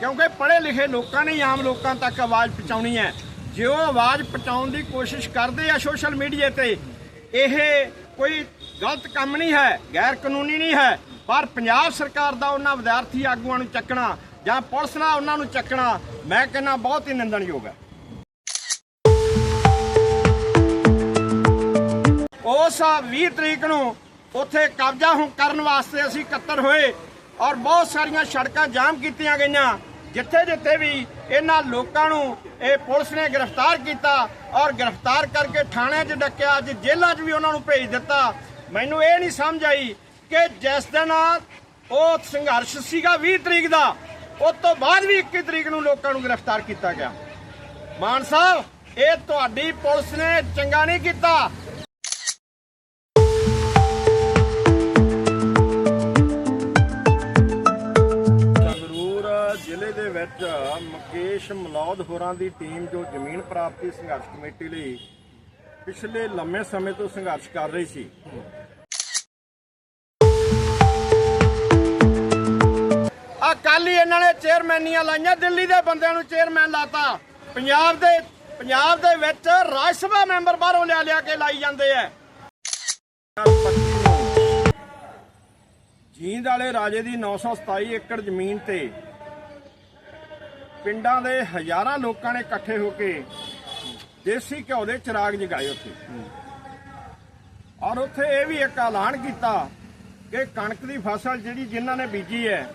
ਕਿਉਂਕਿ ਪੜ੍ਹੇ ਲਿਖੇ ਲੋਕਾਂ ਨੇ ਆਮ ਲੋਕਾਂ ਤੱਕ ਆਵਾਜ਼ ਪਹੁੰਚਾਉਣੀ ਹੈ। ਜੇ ਉਹ ਆਵਾਜ਼ ਪਹੁੰਚਾਉਣ ਦੀ ਕੋਸ਼ਿਸ਼ ਕਰਦੇ ਆ ਸੋਸ਼ਲ ਮੀਡੀਆ ਤੇ, ਇਹ ਕੋਈ ਗਲਤ ਕੰਮ ਨਹੀਂ ਹੈ, ਗੈਰ ਕਾਨੂੰਨੀ ਨਹੀਂ ਹੈ। ਪਰ ਪੰਜਾਬ ਸਰਕਾਰ ਦਾ ਉਹਨਾਂ ਵਿਦਿਆਰਥੀ ਆਗੂਆਂ ਨੂੰ ਚੱਕਣਾ ਜਾਂ ਪੁਲਿਸ ਨਾਲ ਉਹਨਾਂ ਨੂੰ ਚੱਕਣਾ, ਮੈਂ ਕਹਿੰਦਾ ਬਹੁਤ ਹੀ ਨਿੰਦਣਯੋਗ ਹੈ। ਉਸ 20 ਤਰੀਕ ਨੂੰ ਉੱਥੇ ਕਬਜ਼ਾ ਕਰਨ ਵਾਸਤੇ ਅਸੀਂ ਇਕੱਤਰ ਹੋਏ ਔਰ ਬਹੁਤ ਸਾਰੀਆਂ ਸੜਕਾਂ ਜਾਮ ਕੀਤੀਆਂ ਗਈਆਂ। ਜਿੱਥੇ ਜਿੱਥੇ ਵੀ ਇਹਨਾਂ ਲੋਕਾਂ ਨੂੰ ਇਹ ਪੁਲਿਸ ਨੇ ਗ੍ਰਿਫਤਾਰ ਕੀਤਾ ਔਰ ਗ੍ਰਿਫਤਾਰ ਕਰਕੇ ਥਾਣਿਆਂ 'ਚ ਡੱਕਿਆ, ਅੱਜ ਜੇਲ੍ਹਾਂ 'ਚ ਵੀ ਉਹਨਾਂ ਨੂੰ ਭੇਜ ਦਿੱਤਾ। ਮੈਨੂੰ ਇਹ ਨਹੀਂ ਸਮਝ ਆਈ ਕਿ ਜਿਸ ਦਿਨ ਉਹ ਸੰਘਰਸ਼ ਸੀਗਾ 20 ਤਰੀਕ ਦਾ, ਉਸ ਤੋਂ ਬਾਅਦ ਵੀ 21 ਤਰੀਕ ਨੂੰ ਲੋਕਾਂ ਨੂੰ ਗ੍ਰਿਫਤਾਰ ਕੀਤਾ ਗਿਆ। ਮਾਨ ਸਾਹਿਬ, ਇਹ ਤੁਹਾਡੀ ਪੁਲਿਸ ਨੇ ਚੰਗਾ ਨਹੀਂ ਕੀਤਾ। ਮੁਕੇਸ਼ ਮਲੌਦ ਹੋਰਾਂ ਦੀ ਟੀਮ ਜੋ ਜ਼ਮੀਨ ਪ੍ਰਾਪਤੀ ਸੰਘਰਸ਼ ਕਮੇਟੀ ਲਈ ਪਿਛਲੇ ਲੰਮੇ ਸਮੇਂ ਤੋਂ ਸੰਘਰਸ਼ ਕਰ ਰਹੀ ਸੀ। ਆ ਕੱਲ ਹੀ ਇਹਨਾਂ ਨੇ ਚੇਅਰਮੈਨੀਆਂ ਲਾਈਆਂ, ਦਿੱਲੀ ਦੇ ਬੰਦਿਆਂ ਨੂੰ ਚੇਅਰਮੈਨ ਲਾਤਾ। ਪੰਜਾਬ ਦੇ ਪੰਜਾਬ ਦੇ ਵਿੱਚ ਰਾਜ ਸਭਾ ਮੈਂਬਰ ਬਾਹਰੋਂ ਲਿਆ ਲਿਆ ਕੇ ਲਾਈ ਜਾਂਦੇ ਆ ਜੀਂਦ ਵਾਲੇ ਰਾਜੇ ਦੀ 927 ਏਕੜ ਜ਼ਮੀਨ ਤੇ ਪਿੰਡਾਂ ਦੇ ਹਜ਼ਾਰਾਂ ਲੋਕਾਂ ਨੇ ਇਕੱਠੇ ਹੋ ਕੇ ਦੇਸੀ ਘਿਓ ਦੇ ਚਿਰਾਗ ਜਗਾਏ ਉੱਥੇ। ਔਰ ਉੱਥੇ ਇਹ ਵੀ ਇੱਕ ਐਲਾਨ ਕੀਤਾ ਕਿ ਕਣਕ ਦੀ ਫਸਲ ਜਿਹੜੀ ਜਿਨ੍ਹਾਂ ਨੇ ਬੀਜੀ ਹੈ,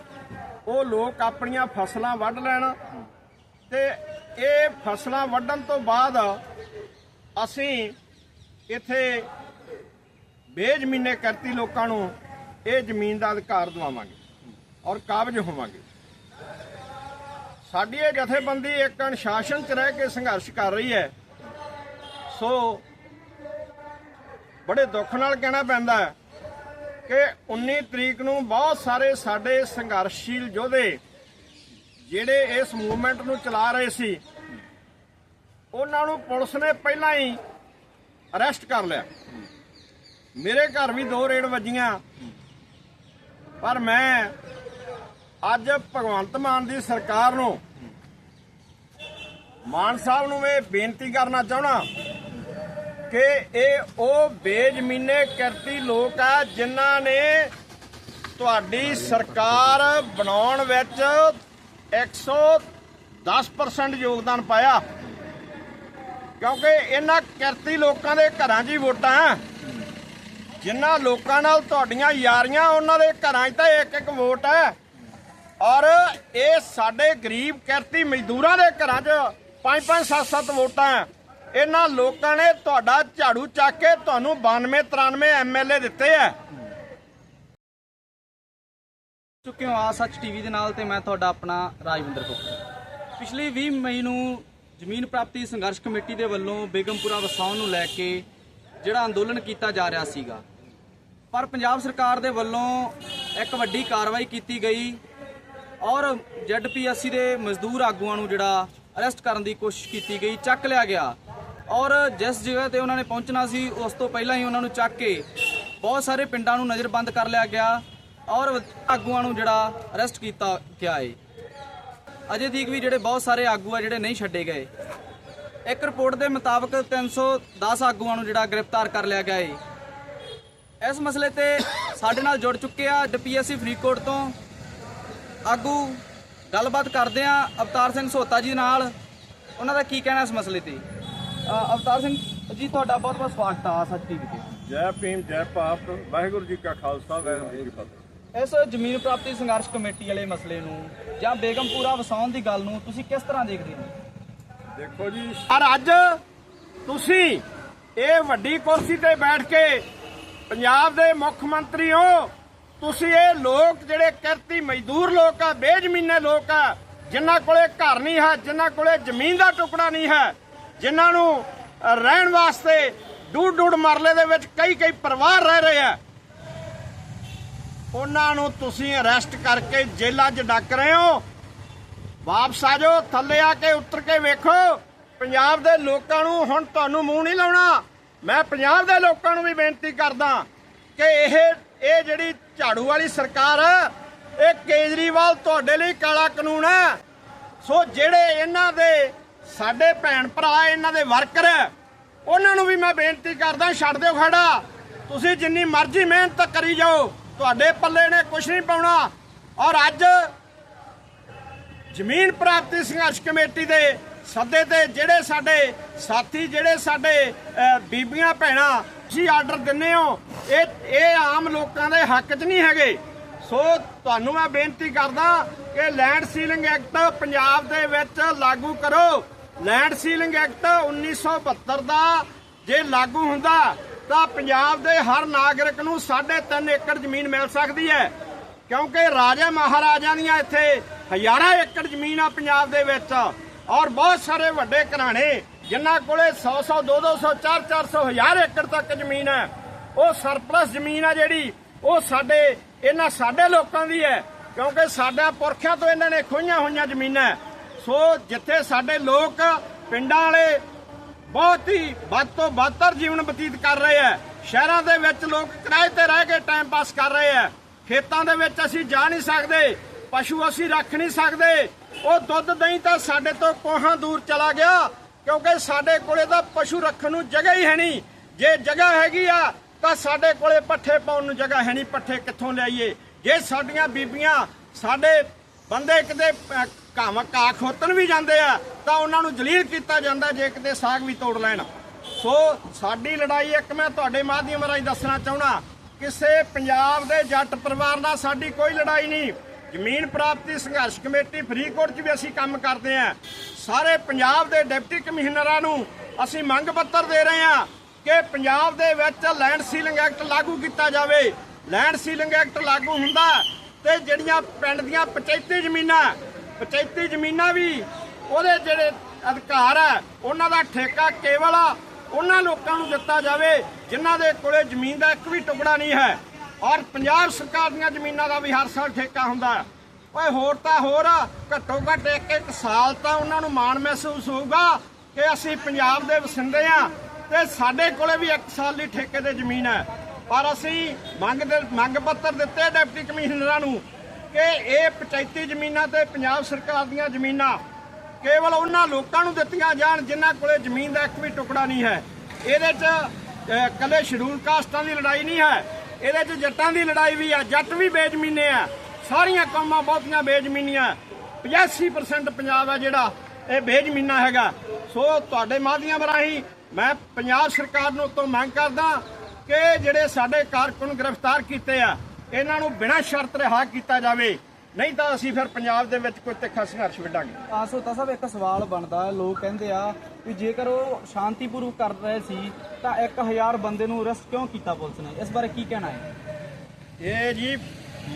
ਉਹ ਲੋਕ ਆਪਣੀਆਂ ਫਸਲਾਂ ਵੱਢ ਲੈਣ ਤੇ ਇਹ ਫਸਲਾਂ ਵੱਢਣ ਤੋਂ ਬਾਅਦ ਅਸੀਂ ਇੱਥੇ ਬੇਜ਼ਮੀਨੇ ਕਰਤੀ ਲੋਕਾਂ ਨੂੰ ਇਹ ਜ਼ਮੀਨ ਦਾ ਅਧਿਕਾਰ ਦਿਵਾਵਾਂਗੇ ਔਰ ਕਾਬਜ ਹੋਵਾਂਗੇ। ਸਾਡੀ ਇਹ ਜਥੇਬੰਦੀ ਇੱਕ ਅਨੁਸ਼ਾਸਨ 'ਚ ਰਹਿ ਕੇ ਸੰਘਰਸ਼ ਕਰ ਰਹੀ ਹੈ। ਸੋ ਬੜੇ ਦੁੱਖ ਨਾਲ ਕਹਿਣਾ ਪੈਂਦਾ ਹੈ ਕਿ 19 ਤਰੀਕ ਨੂੰ ਬਹੁਤ ਸਾਰੇ ਸਾਡੇ ਸੰਘਰਸ਼ੀਲ ਯੋਧੇ ਜਿਹੜੇ ਇਸ ਮੂਵਮੈਂਟ ਨੂੰ ਚਲਾ ਰਹੇ ਸੀ, ਉਹਨਾਂ ਨੂੰ ਪੁਲਿਸ ਨੇ ਪਹਿਲਾਂ ਹੀ ਅਰੈਸਟ ਕਰ ਲਿਆ। ਮੇਰੇ ਘਰ ਵੀ ਦੋ ਰੇਡ ਵੱਜੀਆਂ, ਪਰ ਮੈਂ ਅੱਜ ਭਗਵੰਤ ਮਾਨ ਦੀ ਸਰਕਾਰ ਨੂੰ ਮਾਨ ਸਾਹਿਬ ਨੂੰ ਮੈਂ ਬੇਨਤੀ ਕਰਨਾ ਚਾਹਣਾ ਕਿ ਇਹ ਉਹ ਬੇਜ਼ਮੀਨੇ ਕਰਤੀ ਲੋਕ ਆ ਜਿਨ੍ਹਾਂ ਨੇ ਤੁਹਾਡੀ ਸਰਕਾਰ ਬਣਾਉਣ ਵਿੱਚ 110% ਯੋਗਦਾਨ ਪਾਇਆ। ਕਿਉਂਕਿ ਇਹਨਾਂ ਕਿਰਤੀ ਲੋਕਾਂ ਦੇ ਘਰਾਂ 'ਚ ਹੀ ਵੋਟਾਂ ਆ। ਜਿਨ੍ਹਾਂ ਲੋਕਾਂ ਨਾਲ ਤੁਹਾਡੀਆਂ ਯਾਰੀਆਂ, ਉਹਨਾਂ ਦੇ ਘਰਾਂ 'ਚ ਤਾਂ ਇੱਕ ਇੱਕ ਵੋਟ ਹੈ ਔਰ ਇਹ ਸਾਡੇ ਗਰੀਬ ਕਿਰਤੀ ਮਜ਼ਦੂਰਾਂ ਦੇ ਘਰਾਂ 'ਚ ਪੰਜ ਪੰਜ, ਸੱਤ ਸੱਤ ਵੋਟਾਂ ਹੈ। ਇਹਨਾਂ ਲੋਕਾਂ ਨੇ ਤੁਹਾਡਾ ਝਾੜੂ ਚੱਕ ਕੇ ਤੁਹਾਨੂੰ 92 93 ਐਮਐਲਏ ਦਿੱਤੇ ਆ ਚੁੱਕੇ ਹੋ ਆ ਸੱਚ ਟੀਵੀ ਦੇ ਨਾਲ ਤੇ ਮੈਂ ਤੁਹਾਡਾ ਆਪਣਾ ਰਾਜਵਿੰਦਰ ਕੋਕਰ ਪਿਛਲੀ 20 ਮਈ ਨੂੰ ਜ਼ਮੀਨ ਪ੍ਰਾਪਤੀ ਸੰਘਰਸ਼ ਕਮੇਟੀ ਦੇ ਵੱਲੋਂ ਬੇਗਮਪੁਰਾ ਵਸਾਉਣ ਨੂੰ ਲੈ ਕੇ ਜਿਹੜਾ ਅੰਦੋਲਨ ਕੀਤਾ ਜਾ ਰਿਹਾ ਸੀਗਾ, ਪਰ ਪੰਜਾਬ ਸਰਕਾਰ ਦੇ ਵੱਲੋਂ ਇੱਕ ਵੱਡੀ ਕਾਰਵਾਈ ਕੀਤੀ ਗਈ। ਔਰ ਜ਼ੈਡਪੀਐਸਸੀ ਦੇ ਮਜ਼ਦੂਰ ਆਗੂਆਂ ਨੂੰ ਜਿਹੜਾ ਅਰੈਸਟ ਕਰਨ ਦੀ ਕੋਸ਼ਿਸ਼ ਕੀਤੀ ਗਈ, ਚੱਕ ਲਿਆ ਗਿਆ। ਔਰ ਜਿਸ ਜਗ੍ਹਾ ਤੇ ਉਹਨਾਂ ਨੇ ਪਹੁੰਚਣਾ ਸੀ, ਉਸ ਤੋਂ ਪਹਿਲਾਂ ਹੀ ਉਹਨਾਂ ਨੂੰ ਚੱਕ ਕੇ ਬਹੁਤ ਸਾਰੇ ਪਿੰਡਾਂ ਨੂੰ ਨਜ਼ਰਬੰਦ ਕਰ ਲਿਆ ਗਿਆ ਔਰ ਆਗੂਆਂ ਨੂੰ ਜਿਹੜਾ ਅਰੈਸਟ ਕੀਤਾ ਗਿਆ ਏ। ਅਜੇ ਤੀਕ ਵੀ ਜਿਹੜੇ ਬਹੁਤ ਸਾਰੇ ਆਗੂ ਆ, ਜਿਹੜੇ ਨਹੀਂ ਛੱਡੇ ਗਏ। ਇੱਕ ਰਿਪੋਰਟ ਦੇ ਮੁਤਾਬਕ 310 ਆਗੂਆਂ ਨੂੰ ਜਿਹੜਾ ਗ੍ਰਿਫਤਾਰ ਕਰ ਲਿਆ ਗਿਆ ਏ। ਇਸ ਮਸਲੇ ਤੇ ਸਾਡੇ ਨਾਲ ਜੁੜ ਚੁੱਕੇ ਆ ਡਪੀਐਸਸੀ ਫਰੀਦਕੋਟ ਤੋਂ ਆਗੂ ਗੱਲਬਾਤ ਕਰਦੇ ਆ ਅਵਤਾਰ ਸਿੰਘ ਸੋਤਾ ਜੀ ਨਾਲ। ਉਹਨਾਂ ਦਾ ਕੀ ਕਹਿਣਾ ਇਸ ਮਸਲੇ ਤੇ? ਅਵਤਾਰ ਸਿੰਘ ਜੀ ਤੁਹਾਡਾ ਬਹੁਤ ਬਹੁਤ ਸਵਾਗਤ ਆ ਸੱਚ ਟੀਵੀ ਤੇ ਜੈ ਭੀਮ ਜੈ ਭਾਰਤ ਵਾਹਿਗੁਰੂ ਜੀ ਕਾ ਖਾਲਸਾ ਵਾਹਿਗੁਰੂ ਜੀ ਕੀ ਫਤਿਹ। ਇਸ ਜ਼ਮੀਨ ਪ੍ਰਾਪਤੀ ਸੰਘਰਸ਼ ਕਮੇਟੀ ਵਾਲੇ ਮਸਲੇ ਨੂੰ ਜਾਂ ਬੇਗਮਪੁਰਾ ਵਸਾਉਣ ਦੀ ਗੱਲ ਨੂੰ ਤੁਸੀਂ ਕਿਸ ਤਰ੍ਹਾਂ ਦੇਖਦੇ ਹੋ? ਦੇਖੋ ਜੀ ਪਰ ਅੱਜ ਤੁਸੀਂ ਇਹ ਵੱਡੀ ਕੁਰਸੀ ਤੇ ਬੈਠ ਕੇ ਪੰਜਾਬ ਦੇ ਮੁੱਖ ਮੰਤਰੀ ਹੋ ਤੁਸੀਂ ਇਹ ਲੋਕ ਜਿਹੜੇ ਕਿਰਤੀ ਮਜ਼ਦੂਰ ਲੋਕ ਆ, ਬੇਜ਼ਮੀਨੇ ਲੋਕ ਆ, ਜਿਨ੍ਹਾਂ ਕੋਲੇ ਘਰ ਨਹੀਂ ਹੈ, ਜਿਨ੍ਹਾਂ ਕੋਲੇ ਜ਼ਮੀਨ ਦਾ ਟੁਕੜਾ ਨਹੀਂ ਹੈ, ਜਿਨ੍ਹਾਂ ਨੂੰ ਰਹਿਣ ਵਾਸਤੇ ਡੂਡ ਡੂਡ ਮਰਲੇ ਦੇ ਵਿੱਚ ਕਈ ਕਈ ਪਰਿਵਾਰ ਰਹਿ ਰਹੇ ਆ, ਉਹਨਾਂ ਨੂੰ ਤੁਸੀਂ ਅਰੈਸਟ ਕਰਕੇ ਜੇਲ੍ਹਾਂ 'ਚ ਡੱਕ ਰਹੇ ਹੋ। ਵਾਪਸ ਆ ਜਾਓ, ਥੱਲੇ ਆ ਕੇ ਉੱਤਰ ਕੇ ਵੇਖੋ, ਪੰਜਾਬ ਦੇ ਲੋਕਾਂ ਨੂੰ ਹੁਣ ਤੁਹਾਨੂੰ ਮੂੰਹ ਨਹੀਂ ਲਾਉਣਾ। ਮੈਂ ਪੰਜਾਬ ਦੇ ਲੋਕਾਂ ਨੂੰ ਵੀ ਬੇਨਤੀ ਕਰਦਾ ਕਿ ਇਹ ਇਹ ਜਿਹੜੀ ਝਾੜੂ ਵਾਲੀ ਸਰਕਾਰ ਹੈ ਇਹ ਕੇਜਰੀਵਾਲ ਤੁਹਾਡੇ ਲਈ ਕਾਲਾ ਕਾਨੂੰਨ ਹੈ। ਸੋ ਜਿਹੜੇ ਇਹਨਾਂ ਦੇ, ਸਾਡੇ ਭੈਣ ਭਰਾ, ਇਹਨਾਂ ਦੇ ਵਰਕਰ, ਉਹਨਾਂ ਨੂੰ ਵੀ ਮੈਂ ਬੇਨਤੀ ਕਰਦਾ, ਛੱਡ ਦਿਓ ਖੜਾ। ਤੁਸੀਂ ਜਿੰਨੀ ਮਰਜ਼ੀ ਮਿਹਨਤ ਕਰੀ ਜਾਓ, ਤੁਹਾਡੇ ਪੱਲੇ ਨੇ ਕੁਝ ਨਹੀਂ ਪਾਉਣਾ। ਔਰ ਅੱਜ ਜ਼ਮੀਨ ਪ੍ਰਾਪਤੀ ਸੰਘਰਸ਼ ਕਮੇਟੀ ਦੇ ਸੱਦੇ ਤੇ ਜਿਹੜੇ ਸਾਡੇ ਸਾਥੀ, ਜਿਹੜੇ ਸਾਡੇ ਬੀਬੀਆਂ, ਭੈਣਾਂ ਤੁਸੀਂ ਆਰਡਰ ਦਿੰਨੇ ਹੋ, ਇਹ ਇਹ ਆਮ ਲੋਕਾਂ ਦੇ ਹੱਕ 'ਚ ਨਹੀਂ ਹੈਗੇ। ਸੋ ਤੁਹਾਨੂੰ ਮੈਂ ਬੇਨਤੀ ਕਰਦਾ ਕਿ ਲੈਂਡ ਸੀਲਿੰਗ ਐਕਟ ਪੰਜਾਬ ਦੇ ਵਿੱਚ ਲਾਗੂ ਕਰੋ। ਲੈਂਡ ਸੀਲਿੰਗ ਐਕਟ 1972 ਦਾ ਜੇ ਲਾਗੂ ਹੁੰਦਾ, ਤਾਂ ਪੰਜਾਬ ਦੇ ਹਰ ਨਾਗਰਿਕ ਨੂੰ 3.5 ਏਕੜ ਜ਼ਮੀਨ ਮਿਲ ਸਕਦੀ ਹੈ। ਕਿਉਂਕਿ ਰਾਜਾ ਮਹਾਰਾਜਾ ਦੀਆਂ ਇੱਥੇ ਹਜ਼ਾਰਾਂ ਏਕੜ ਜ਼ਮੀਨ ਆ ਪੰਜਾਬ ਦੇ ਵਿੱਚ ਔਰ ਬਹੁਤ ਸਾਰੇ ਵੱਡੇ ਘਰਾਣੇ ਜਿਨ੍ਹਾਂ ਕੋਲੇ 100 100 200 400 400 ਹਜ਼ਾਰ ਏਕੜ ਤੱਕ ਜ਼ਮੀਨ ਹੈ, ਉਹ ਸਰਪਲਸ ਜ਼ਮੀਨ ਆ ਜਿਹੜੀ, ਉਹ ਸਾਡੇ, ਇਹਨਾਂ ਸਾਡੇ ਲੋਕਾਂ ਦੀ ਹੈ, ਕਿਉਂਕਿ ਸਾਡਾ ਪੁਰਖਿਆਂ ਤੋਂ ਇਹਨਾਂ ਨੇ ਖੋਈਆਂ ਹੋਈਆਂ ਜ਼ਮੀਨਾਂ ਸੋ ਜਿੱਥੇ ਸਾਡੇ ਲੋਕ ਪਿੰਡਾਂ ਵਾਲੇ ਬਹੁਤ ਹੀ ਵੱਧ ਤੋਂ ਵੱਧਰ ਜੀਵਨ ਬਤੀਤ ਕਰ ਰਹੇ ਆ ਸ਼ਹਿਰਾਂ ਦੇ ਵਿੱਚ ਲੋਕ ਕਿਰਾਏ ਤੇ ਰਹਿ ਕੇ ਟਾਈਮ ਪਾਸ ਕਰ ਰਹੇ ਆ ਖੇਤਾਂ ਦੇ ਵਿੱਚ ਅਸੀਂ ਜਾ ਨਹੀਂ ਸਕਦੇ, ਪਸ਼ੂ ਅਸੀਂ ਰੱਖ ਨਹੀਂ ਸਕਦੇ, ਉਹ ਦੁੱਧ ਦਹੀਂ ਤਾਂ ਸਾਡੇ ਤੋਂ ਕੋਹਾਂ ਦੂਰ ਚਲਾ ਗਿਆ ਕਿਉਂਕਿ ਸਾਡੇ ਕੋਲੇ ਤਾਂ ਪਸ਼ੂ ਰੱਖਣ ਨੂੰ ਜਗ੍ਹਾ ਹੀ ਹੈ ਨਹੀਂ। ਜੇ ਜਗ੍ਹਾ ਹੈਗੀ ਆ ਤਾਂ ਸਾਡੇ ਕੋਲੇ ਪੱਠੇ ਪਾਉਣ ਨੂੰ ਜਗ੍ਹਾ ਹੈ ਨਹੀਂ ਪੱਠੇ ਕਿੱਥੋਂ ਲਿਆਈਏ? ਜੇ ਸਾਡੀਆਂ ਬੀਬੀਆਂ ਸਾਡੇ ਬੰਦੇ ਕਿਤੇ ਅਹ, ਘਾਮ ਘਾਹ ਖੋਤਨ ਵੀ ਜਾਂਦੇ ਆ ਤਾਂ ਉਹਨਾਂ ਨੂੰ ਜਲੀਲ ਕੀਤਾ ਜਾਂਦਾ ਜੇ ਕਿਤੇ ਸਾਗ ਵੀ ਤੋੜ ਲੈਣ। ਸੋ ਸਾਡੀ ਲੜਾਈ ਇੱਕ ਮੈਂ ਤੁਹਾਡੇ ਮਾਧਿਅਮ ਰਾਹੀਂ ਦੱਸਣਾ ਚਾਹਣਾ ਕਿਸੇ ਪੰਜਾਬ ਦੇ ਜੱਟ ਪਰਿਵਾਰ ਨਾਲ ਸਾਡੀ ਕੋਈ ਲੜਾਈ ਨਹੀਂ। ਜ਼ਮੀਨ ਪ੍ਰਾਪਤੀ ਸੰਘਰਸ਼ ਕਮੇਟੀ ਫਰੀਦਕੋਟ 'ਚ ਵੀ ਅਸੀਂ ਕੰਮ ਕਰਦੇ ਆ ਸਾਰੇ ਪੰਜਾਬ ਦੇ ਡਿਪਟੀ ਕਮਿਸ਼ਨਰਾਂ ਨੂੰ ਅਸੀਂ ਮੰਗ ਪੱਤਰ ਦੇ ਰਹੇ ਆ ਕਿ ਪੰਜਾਬ ਦੇ ਵਿੱਚ ਲੈਂਡ ਸੀਲਿੰਗ ਐਕਟ ਲਾਗੂ ਕੀਤਾ ਜਾਵੇ। ਲੈਂਡ ਸੀਲਿੰਗ ਐਕਟ ਲਾਗੂ ਹੁੰਦਾ ਤੇ ਜਿਹੜੀਆਂ ਪਿੰਡ ਦੀਆਂ ਪੰਚਾਇਤੀ ਜ਼ਮੀਨਾਂ ਪੰਚਾਇਤੀ ਜ਼ਮੀਨਾਂ ਵੀ ਉਹਦੇ ਜਿਹੜੇ ਅਧਿਕਾਰ ਹੈ ਉਹਨਾਂ ਦਾ ਠੇਕਾ ਕੇਵਲ ਉਹਨਾਂ ਲੋਕਾਂ ਨੂੰ ਦਿੱਤਾ ਜਾਵੇ, ਜਿਨ੍ਹਾਂ ਦੇ ਕੋਲੇ ਜ਼ਮੀਨ ਦਾ ਇੱਕ ਵੀ ਟੁਕੜਾ ਨਹੀਂ ਹੈ। ਔਰ ਪੰਜਾਬ ਸਰਕਾਰ ਦੀਆਂ ਜ਼ਮੀਨਾਂ ਦਾ ਵੀ ਹਰ ਸਾਲ ਠੇਕਾ ਹੁੰਦਾ ਹੈ। ਓਏ ਹੋਰ ਤਾਂ ਹੋਰ ਘੱਟੋ ਘੱਟ ਇੱਕ ਇੱਕ ਸਾਲ ਤਾਂ ਉਹਨਾਂ ਨੂੰ ਮਾਣ ਮਹਿਸੂਸ ਹੋਊਗਾ ਕਿ ਅਸੀਂ ਪੰਜਾਬ ਦੇ ਵਸਿੰਦੇ ਆ ਤੇ ਸਾਡੇ ਕੋਲੇ ਵੀ ਇੱਕ ਸਾਲ ਦੀ ਠੇਕੇ ਤੇ ਜ਼ਮੀਨ ਹੈ। ਪਰ ਅਸੀਂ ਮੰਗ ਦੇ ਮੰਗ ਪੱਤਰ ਦਿੱਤੇ ਡਿਪਟੀ ਕਮਿਸ਼ਨਰਾਂ ਨੂੰ ਕਿ ਇਹ ਪੰਚਾਇਤੀ ਜ਼ਮੀਨਾਂ ਤੇ ਪੰਜਾਬ ਸਰਕਾਰ ਦੀਆਂ ਜ਼ਮੀਨਾਂ ਕੇਵਲ ਉਹਨਾਂ ਲੋਕਾਂ ਨੂੰ ਦਿੱਤੀਆਂ ਜਾਣ ਜਿਨ੍ਹਾਂ ਕੋਲੇ ਜ਼ਮੀਨ ਦਾ ਇੱਕ ਵੀ ਟੁਕੜਾ ਨਹੀਂ ਹੈ। ਇਹਦੇ 'ਚ ਅਹ, ਕੱਲੇ ਸ਼ਡਿਊਲ ਕਾਸਟਾਂ ਦੀ ਲੜਾਈ ਨਹੀਂ ਹੈ। ਇਹਦੇ 'ਚ ਜੱਟਾਂ ਦੀ ਲੜਾਈ ਵੀ ਆ, ਜੱਟ ਵੀ ਬੇਜ਼ਮੀਨੇ ਆ। ਸਾਰੀਆਂ ਕੌਮਾਂ ਬਹੁਤੀਆਂ ਬੇਜ਼ਮੀਨੀਆਂ। 85% ਪੰਜਾਬ ਹੈ ਜਿਹੜਾ, ਇਹ ਬੇਜ਼ਮੀਨਾ ਹੈਗਾ। ਸੋ ਤੁਹਾਡੇ ਮਾਧਿਅਮ ਰਾਹੀਂ ਮੈਂ ਪੰਜਾਬ ਸਰਕਾਰ ਨੂੰ ਤੋਂ ਮੰਗ ਕਰਦਾ ਕਿ ਜਿਹੜੇ ਸਾਡੇ ਕਾਰਕੁਨ ਗ੍ਰਿਫਤਾਰ ਕੀਤੇ ਆ, ਇਹਨਾਂ ਨੂੰ ਬਿਨਾਂ ਸ਼ਰਤ ਰਿਹਾ ਕੀਤਾ ਜਾਵੇ। ਨਹੀਂ ਤਾਂ ਅਸੀਂ ਫਿਰ ਪੰਜਾਬ ਦੇ ਵਿੱਚ ਕੋਈ ਤਿੱਖਾ ਸੰਘਰਸ਼ ਵਿੱਢਾਂਗੇ। ਆ ਸੋਤਾ ਸਾਹਿਬ ਇੱਕ ਸਵਾਲ ਬਣਦਾ ਹੈ ਲੋਕ ਕਹਿੰਦੇ ਆ ਵੀ ਜੇਕਰ ਉਹ ਸ਼ਾਂਤੀਪੂਰਵਕ ਕਰ ਰਹੇ ਸੀ ਤਾਂ 1000 ਬੰਦੇ ਨੂੰ ਅਰੈਸਟ ਕਿਉਂ ਕੀਤਾ ਪੁਲਿਸ ਨੇ? ਇਸ ਬਾਰੇ ਕੀ ਕਹਿਣਾ ਹੈ? ਇਹ ਜੀ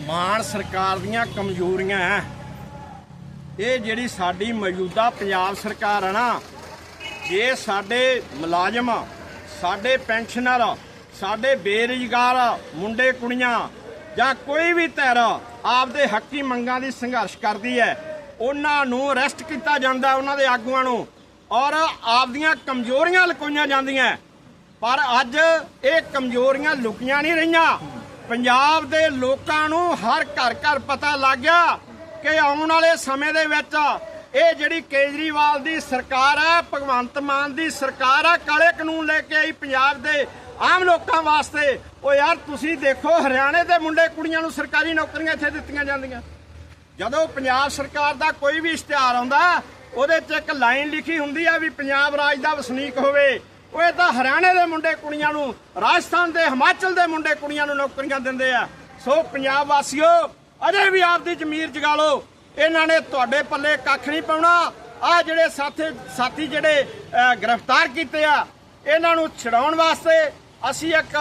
ਮਾਨ ਸਰਕਾਰ ਦੀਆਂ ਕਮਜ਼ੋਰੀਆਂ ਹੈ। ਇਹ ਜਿਹੜੀ ਸਾਡੀ ਮੌਜੂਦਾ ਪੰਜਾਬ ਸਰਕਾਰ ਹੈ ਨਾ ਜੇ ਸਾਡੇ ਮੁਲਾਜ਼ਮ ਸਾਡੇ ਪੈਨਸ਼ਨਰ ਸਾਡੇ ਬੇਰੁਜ਼ਗਾਰ ਮੁੰਡੇ ਕੁੜੀਆਂ ਜਾਂ ਕੋਈ ਵੀ ਧਿਰ ਆਪਦੇ ਹੱਕੀ ਮੰਗਾਂ ਦੀ ਸੰਘਰਸ਼ ਕਰਦੀ ਹੈ, ਉਹਨਾਂ ਨੂੰ ਅਰੈਸਟ ਕੀਤਾ ਜਾਂਦਾ ਉਹਨਾਂ ਦੇ ਆਗੂਆਂ ਨੂੰ ਔਰ ਆਪਦੀਆਂ ਕਮਜ਼ੋਰੀਆਂ ਲੁਕੋਈਆਂ ਜਾਂਦੀਆਂ। ਪਰ ਅੱਜ ਇਹ ਕਮਜ਼ੋਰੀਆਂ ਲੁਕੀਆਂ ਨਹੀਂ ਰਹੀਆਂ। ਪੰਜਾਬ ਦੇ ਲੋਕਾਂ ਨੂੰ ਹਰ ਘਰ ਘਰ ਪਤਾ ਲੱਗ ਗਿਆ ਕਿ ਆਉਣ ਵਾਲੇ ਸਮੇਂ ਦੇ ਵਿੱਚ ਇਹ ਜਿਹੜੀ ਕੇਜਰੀਵਾਲ ਦੀ ਸਰਕਾਰ ਹੈ, ਭਗਵੰਤ ਮਾਨ ਦੀ ਸਰਕਾਰ ਹੈ, ਕਾਲੇ ਕਾਨੂੰਨ ਲੈ ਕੇ ਆਈ ਪੰਜਾਬ ਦੇ ਆਮ ਲੋਕਾਂ ਵਾਸਤੇ। ਉਹ ਯਾਰ, ਤੁਸੀਂ ਦੇਖੋ, ਹਰਿਆਣੇ ਦੇ ਮੁੰਡੇ ਕੁੜੀਆਂ ਨੂੰ ਸਰਕਾਰੀ ਨੌਕਰੀਆਂ ਇੱਥੇ ਦਿੱਤੀਆਂ ਜਾਂਦੀਆਂ। ਜਦੋਂ ਪੰਜਾਬ ਸਰਕਾਰ ਦਾ ਕੋਈ ਵੀ ਇਸ਼ਤਿਹਾਰ ਆਉਂਦਾ, ਉਹਦੇ 'ਚ ਇੱਕ ਲਾਈਨ ਲਿਖੀ ਹੁੰਦੀ ਆ ਵੀ ਪੰਜਾਬ ਰਾਜ ਦਾ ਵਸਨੀਕ ਹੋਵੇ। ਉਹ ਇਹ ਤਾਂ ਹਰਿਆਣੇ ਦੇ ਮੁੰਡੇ ਕੁੜੀਆਂ ਨੂੰ, ਰਾਜਸਥਾਨ ਦੇ, ਹਿਮਾਚਲ ਦੇ ਮੁੰਡੇ ਕੁੜੀਆਂ ਨੂੰ ਨੌਕਰੀਆਂ ਦਿੰਦੇ ਆ। ਸੋ ਪੰਜਾਬ ਵਾਸੀਓ, ਅਜੇ ਵੀ ਆਪਦੀ ਜ਼ਮੀਰ ਜਗਾ ਲਓ। ਇਹਨਾਂ ਨੇ ਤੁਹਾਡੇ ਪੱਲੇ ਕੱਖ ਨਹੀਂ ਪਾਉਣਾ। ਆ ਜਿਹੜੇ ਸਾਥੀ ਸਾਥੀ ਜਿਹੜੇ ਗ੍ਰਿਫਤਾਰ ਕੀਤੇ ਆ, ਇਹਨਾਂ ਨੂੰ ਛਡਾਉਣ ਵਾਸਤੇ ਅਸੀਂ ਇੱਕ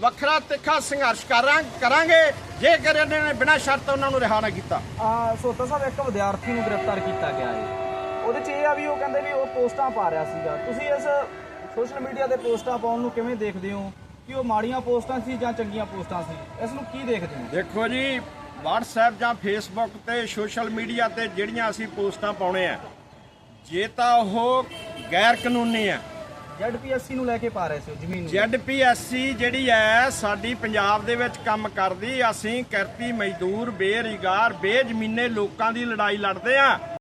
ਵੱਖਰਾ ਤਿੱਖਾ ਸੰਘਰਸ਼ ਕਰਾਂ ਕਰਾਂਗੇ। ਜੇਕਰ ਇਹਨਾਂ ਨੇ ਬਿਨਾਂ ਸ਼ਰਤ ਉਹਨਾਂ ਨੂੰ ਰਿਹਾ ਨਾ ਕੀਤਾ। ਆ ਸੋਤਾ ਸਾਹਿਬ ਇੱਕ ਵਿਦਿਆਰਥੀ ਨੂੰ ਗ੍ਰਿਫਤਾਰ ਕੀਤਾ ਗਿਆ ਹੈ ਉਹਦੇ ਚ ਇਹ ਆ ਵੀ ਉਹ ਕਹਿੰਦੇ ਵੀ ਉਹ ਪੋਸਟਾਂ ਪਾ ਰਿਹਾ ਸੀਗਾ। ਤੁਸੀਂ ਇਸ ਸੋਸ਼ਲ ਮੀਡੀਆ ਤੇ ਪੋਸਟਾਂ ਪਾਉਣ ਨੂੰ ਕਿਵੇਂ ਦੇਖਦੇ ਹੋ? ਕਿ ਉਹ ਮਾੜੀਆਂ ਪੋਸਟਾਂ ਸੀ ਜਾਂ ਚੰਗੀਆਂ ਪੋਸਟਾਂ ਸੀ? ਇਸ ਨੂੰ ਕੀ ਦੇਖਦੇ ਹੋ? ਦੇਖੋ ਜੀ WhatsApp ਜਾਂ Facebook ਤੇ ਸੋਸ਼ਲ ਮੀਡੀਆ ਤੇ ਜਿਹੜੀਆਂ ਅਸੀਂ ਪੋਸਟਾਂ ਪਾਉਣੇ ਆ ਜੇ ਤਾਂ ਉਹ ਗੈਰ ਕਾਨੂੰਨੀ ਆ ਜ਼ੈਡਪੀਐਸਸੀ ਨੂੰ ਲੈ ਕੇ ਪਾ ਰਹੇ ਸੀ ਉਹ ਜ਼ਮੀਨ ਨੂੰ। ZPSC ਜਿਹੜੀ ਹੈ ਸਾਡੀ ਪੰਜਾਬ ਦੇ ਵਿੱਚ ਕੰਮ ਕਰਦੀ। ਅਸੀਂ ਕਿਰਤੀ ਮਜ਼ਦੂਰ, ਬੇਰੁਜ਼ਗਾਰ, ਬੇਜ਼ਮੀਨੇ ਲੋਕਾਂ ਦੀ ਲੜਾਈ ਲੜਦੇ ਆ।